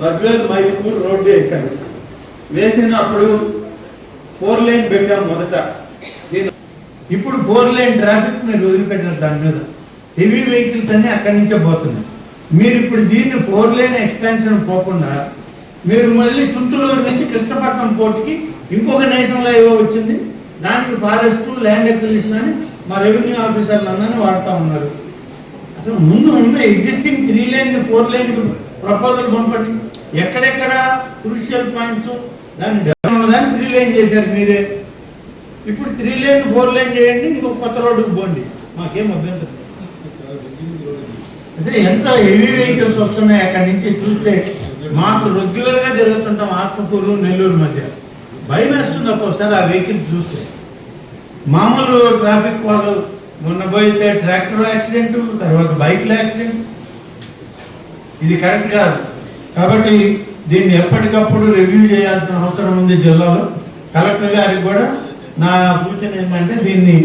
Badvel మైపూర్ road వేశారు. వేసినప్పుడు four line పెట్టాం మొదట. ఇప్పుడు ఫోర్ లైన్ ట్రాఫిక్ మీరు వదిలిపెట్టారు దాని మీద. హెవీ వెహికల్స్ అన్ని అక్కడి నుంచే పోతున్నాయి. మీరు ఇప్పుడు దీన్ని ఫోర్ లైన్ ఎక్స్పాన్షన్ పోకుండా మీరు మళ్ళీ చుంచులూరు నుంచి కృష్ణపట్నం పోర్టుకి ఇంకొక నేషనల్ హైవే వచ్చింది. దానికి ఫారెస్ట్ ల్యాండ్ ఎక్విజిషన్ అని మా రెవెన్యూ ఆఫీసర్లు అందరినీ వాడుతూ ఉన్నారు. అసలు ముందు ఉన్న existing three line four line proposal పంపండి ఎక్కడెక్కడ క్రూషియల్ పాయింట్స్ దాన్ని దాన్ని త్రీ లైన్ చేశారు మీరే. ఇప్పుడు త్రీ లైన్ ఫోర్ లైన్ చేయండి ఇంకో కొత్త రోడ్డుకు పోండి. మాకేం అభ్యంతరం. అసలు ఎంత హెవీ వెహికల్స్ వస్తున్నాయి అక్కడి నుంచి చూస్తే మాకు రెగ్యులర్గా తిరుగుతుంటాం ఆత్మకూరు నెల్లూరు మధ్య. భయం వేస్తుంది ఒక్కోసారి ఆ వెహికల్స్ చూస్తే. మామూలు ట్రాఫిక్ వాళ్ళు మొన్న పోయితే ట్రాక్టర్ యాక్సిడెంట్ తర్వాత బైక్ల యాక్సిడెంట్ ఇది కరెక్ట్ కాదు. కాబట్టి దీన్ని ఎప్పటికప్పుడు రివ్యూ చేయాల్సిన అవసరం ఉంది జిల్లాలో. కలెక్టర్ గారికి కూడా నా సూచన ఏంటంటే దీన్ని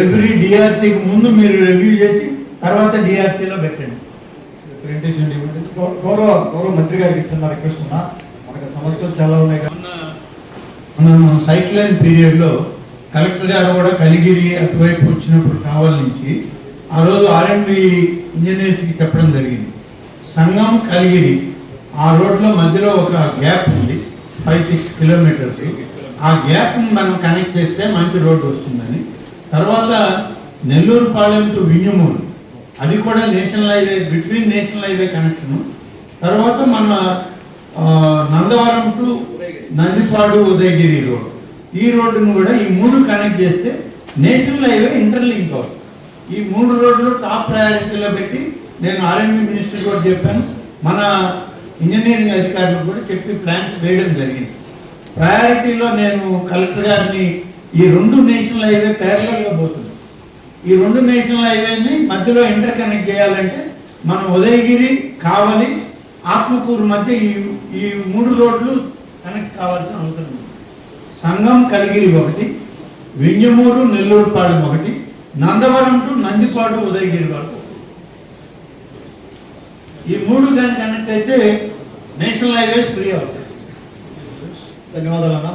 ఎవ్రీ డిఆర్సీకి ముందు మీరు రివ్యూ చేసి తర్వాత డిఆర్సీలో పెట్టండి. గౌరవ గౌరవ మంత్రి గారికి చిన్న రిక్వెస్ట్ ఉన్నా మనకి సమస్యలు చాలా ఉన్నాయి మన సైక్లైన్ పీరియడ్లో కలెక్టర్ గారు కూడా కలిగిరి అటువైపు వచ్చినప్పుడు కావాలి నుంచి ఆ రోజు ఆర్ఎండ్బి ఇంజనీర్స్కి చెప్పడం జరిగింది. సంగం కలిగిరి ఆ రోడ్లో మధ్యలో ఒక గ్యాప్ ఉంది ఫైవ్ సిక్స్ కిలోమీటర్స్ ఆ గ్యాప్ మనం కనెక్ట్ చేస్తే మంచి రోడ్డు వస్తుందని. తర్వాత నెల్లూరు పాలెం టు వింజమూరు. అది కూడా national highway between national highway connection తర్వాత మన నందవరం టు నందిపాడు ఉదయగిరి రోడ్. ఈ రోడ్డును కూడా ఈ మూడు కనెక్ట్ చేస్తే నేషనల్ హైవే ఇంటర్లింక్ అవుతుంది. ఈ మూడు రోడ్లు టాప్ ప్రయారిటీలో పెట్టి నేను ఆర్ఎండి మినిస్టర్ కూడా చెప్పాను. మన ఇంజనీరింగ్ అధికారులకు కూడా చెప్పి ప్లాన్స్ వేయడం జరిగింది. ప్రయారిటీలో నేను కలెక్టర్ గారిని ఈ రెండు నేషనల్ హైవే ప్యారలల్గా పోతుంది. ఈ రెండు నేషనల్ హైవేని మధ్యలో ఇంటర్ కనెక్ట్ చేయాలంటే మనం ఉదయగిరి కావలి ఆత్మకూరు మధ్య ఈ ఈ మూడు రోడ్లు కనెక్ట్ కావాల్సిన అవసరం ఉంది. సంగం కలిగిరి ఒకటి వింజమూరు నెల్లూరుపాడు ఒకటి నందవరం టు నందిపాడు ఉదయగిరి వరకు. ఈ మూడు కానీ కనెక్ట్ అయితే నేషనల్ హైవేస్ ఫ్రీ అవుతాయి ధన్యవాదాలు అన్న